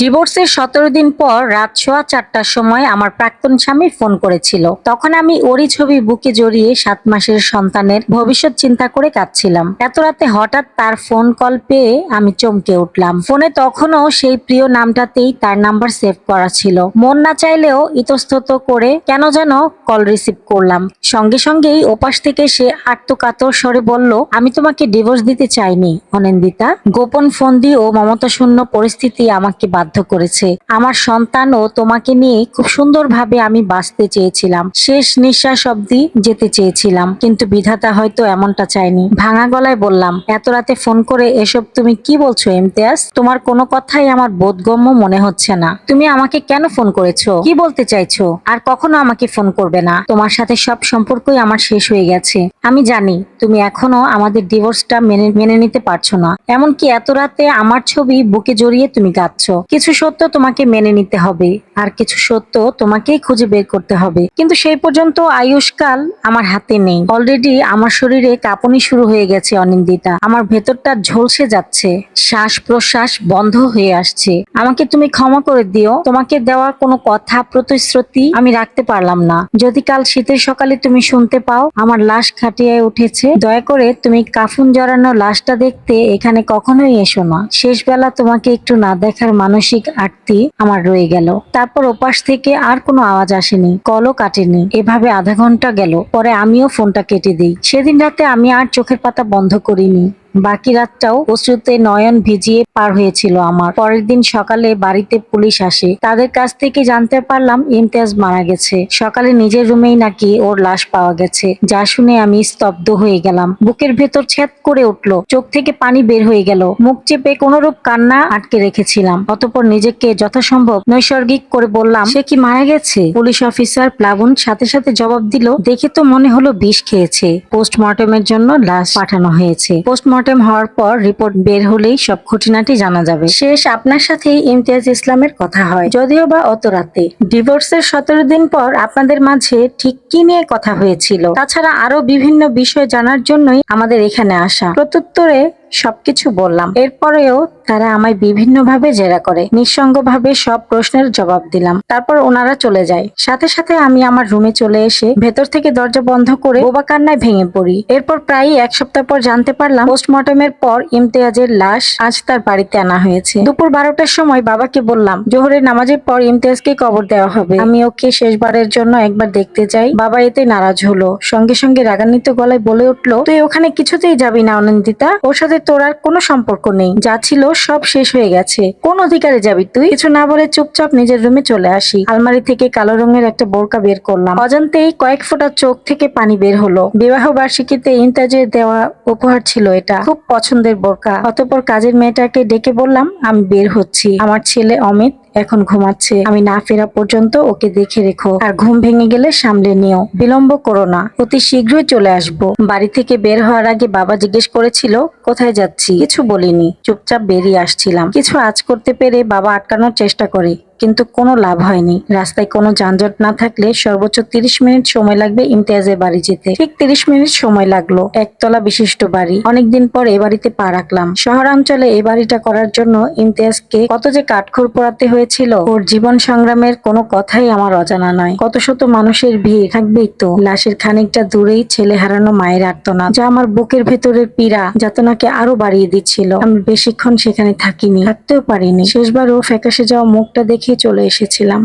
ডিভোর্সের সতেরো দিন পর রাত সোয়া চারটার সময় আমার প্রাক্তন স্বামী ফোন করেছিল। তখন আমি ওরই ছবি বুকে জড়িয়ে সাত মাসের সন্তানের ভবিষ্যৎ চিন্তা করে কাঁদছিলাম। এত রাতে হঠাৎ তার ফোন কল পেয়ে আমি চমকে উঠলাম। ফোনে তখনও সেই প্রিয় নামটাতেই তার নাম্বার সেভ করা ছিল। মন না চাইলেও ইতস্তত করে কেন যেন কল রিসিভ করলাম। সঙ্গে সঙ্গেই ওপাশ থেকে সে আত্মকাতর স্বরে বলল, আমি তোমাকে ডিভোর্স দিতে চাইনি অনিন্দিতা। গোপন ফন্দি ও মমতা শূন্য পরিস্থিতি আমাকে বাধ্য করেছে। আমার সন্তান ও তোমাকে নিয়ে খুব সুন্দরভাবে আমি বাঁচতে চেয়েছিলাম। শেষ নিঃশ্বাস অব্দি যেতে চেয়েছিলাম। কিন্তু বিধাতা হয়তো এমনটা চাইনি ভাঙা গলায় বললাম, এত রাতে ফোন করে এসব তুমি কি বলছো, ইমতিয়াজ? তোমার কোনো কথাই আমার বোধগম্য মনে হচ্ছে না। তুমি আমাকে কেন ফোন করেছ? কি বলতে চাইছো? আর কখনো আমাকে ফোন করবে না। তোমার সাথে সব সম্পর্কই আমার শেষ হয়ে গেছে। আমি জানি, তুমি এখনও আমাদের ডিভোর্সটা মেনে মেনে নিতে পারছ না। এমনকি এত রাতে আমার ছবি বুকে জড়িয়ে তুমি কাঁদছো। কিছু সত্য তোমাকে মেনে নিতে হবে, আর কিছু সত্য তোমাকেই খুঁজে বের করতে হবে। কিন্তু সেই পর্যন্ত আয়ুষ্কাল আমার হাতে নেই। অলরেডি আমার শরীরে কাঁপুনি শুরু হয়ে গেছে অনিন্দিতা। আমার ভেতরটা ঝলসে যাচ্ছে। শ্বাস প্রশ্বাস বন্ধ হয়ে আসছে। আমাকে তুমি ক্ষমা করে দিও। তোমাকে দেওয়া কোনো কথা, প্রতিশ্রুতি আমি রাখতে পারলাম না। যদি কাল শীতের সকালে তুমি শুনতে পাও, আমার লাশ খাটিয়ে উঠেছে। দয়া করে তুমি কাফুন জড়ানো লাশটা দেখতে এখানে কখনোই এসো না। শেষ বেলা তোমাকে একটু না দেখার মানসিক আরতি আমার রয়ে গেল। তারপর ওপাশ থেকে আর কোনো আওয়াজ আসেনি, কলও কাটেনি। এভাবে আধা ঘণ্টা গেল, পরে আমিও ফোনটা কেটে দিই। সেদিন রাতে আমি আর চোখের পাতা বন্ধ করিনি। বাকি রাতটাও অশ্রুতে নয়ন ভিজিয়ে পার হয়েছিল আমার। পরের দিন সকালে বাড়িতে পুলিশ আসে। তাদের কাছ থেকে জানতে পারলাম ইমতিয়াজ মারা গেছে। সকালে নিজের রুমেই নাকি ওর লাশ পাওয়া গেছে, যা শুনে আমি স্তব্ধ হয়ে গেলাম। বুকের ভেতর ছ্যাদ করে উঠল। চোখ থেকে পানি বের হয়ে গেল। মুখ চেপে কোনরূপ কান্না আটকে রেখেছিলাম। অতপর নিজেকে যথাসম্ভব নৈসর্গিক করে বললাম, সে কি মারা গেছে? পুলিশ অফিসার প্লাবন সাথে সাথে জবাব দিল, দেখে তো মনে হলো বিষ খেয়েছে। পোস্টমর্টমের জন্য লাশ পাঠানো হয়েছে। পোস্টমর্টম হওয়ার পর রিপোর্ট বের হলেই সব খুঁটিনাটি জানা যাবে। শেষ আপনার সাথে ইমতিয়াজ ইসলামের কথা হয়। যদিও বা অত রাতে। ডিভোর্সের সতেরো দিন পর আপনাদের মাঝে ঠিক কি নিয়ে কথা হয়েছিল? তাছাড়া আরও বিভিন্ন বিষয় জানার জন্যই আমাদের এখানে আসা। প্রত্যুত্তরে সবকিছু বললাম। এরপরেও তারা আমায় বিভিন্নভাবে জেরা করে। নিঃসঙ্গভাবে সব প্রশ্নের জবাব দিলাম। তারপর ওনারা চলে যায়। সাথে সাথে আমি আমার রুমে চলে এসে ভেতর থেকে দরজা বন্ধ করে বোবা কান্নায় ভেঙে পড়ি। এরপর প্রায় এক সপ্তাহ পর জানতে পারলাম, পোস্টমর্টমের পর ইমতিয়াজের লাশ আজ তার বাড়িতে আনা হয়েছে। দুপুর বারোটার সময় বাবাকে বললাম, জোহরের নামাজের পর ইমতিয়াজকে কবর দেওয়া হবে। আমি ওকে শেষবারের জন্য একবার দেখতে চাই। বাবা এতে নারাজ হলো। সঙ্গে সঙ্গে রাগান্বিত গলায় বলে উঠল, তুই ওখানে কিছুতেই যাবি না অনন্দিতা। ওর সাথে তোর আর কোনো সম্পর্ক নেই। যা ছিল সব শেষ হয়ে গেছে। কোন অধিকারে যাবি তুই? কিছু না বলে চুপচাপ নিজের রুমে চলে আসি। আলমারি থেকে কালো রঙের একটা বোরকা বের করলাম। অজান্তেই কয়েক ফোঁটা চোখ থেকে পানি বের হলো। বিবাহ বার্ষিকীতে ইন্তাজের দেওয়া উপহার ছিল এটা। খুব পছন্দের বোরকা। অতপর কাজের মেয়েটাকে ডেকে বললাম, আমি বের হচ্ছি। আমার ছেলে অমিত এখন ঘুমাচ্ছে। আমি না ফেরা পর্যন্ত ওকে দেখে রেখো। আর ঘুম ভেঙে গেলে সামলে নিও। বিলম্ব করো না। অতি শীঘ্রই চলে আসব। বাড়ি থেকে বের হওয়ার আগে বাবা জিজ্ঞেস করেছিল, কোথায় যাচ্ছি কিছু বলিনি। চুপচাপ বেরিয়ে আসছিলাম। কিছু আজ করতে পেরে বাবা আটকানোর চেষ্টা করে। কিন্তু কোনো লাভ হয়নি। রাস্তায় কোনো যানজট না থাকলে সর্বোচ্চ তিরিশ মিনিট সময় লাগবে ইমতিয়াজের বাড়ি যেতে। ঠিক তিরিশ মিনিট সময় লাগল একতলা বিশিষ্ট বাড়ি। অনেকদিন পর এ বাড়িতে পা রাখলাম। শহরাঞ্চলে এই বাড়িটা করার জন্য ইমতিয়াজকে কত যে কাঠখড় পোড়াতে হয়েছিল, ওর জীবন সংগ্রামের কোনো কথাই আমার অজানা নয়। কত শত মানুষের ভিড় থাকবেই তো। লাশের খানিকটা দূরেই ছেলে হারানো মায়ের আর্তনা যা আমার বুকের ভেতরের পীড়া যাতনাকে আরও বাড়িয়ে দিচ্ছিল। আমি বেশিক্ষণ সেখানে থাকিনি, থাকতেও পারিনি। শেষবার ও ফ্যাকাশে যাওয়া মুখটা দেখে চলে এসেছিলাম।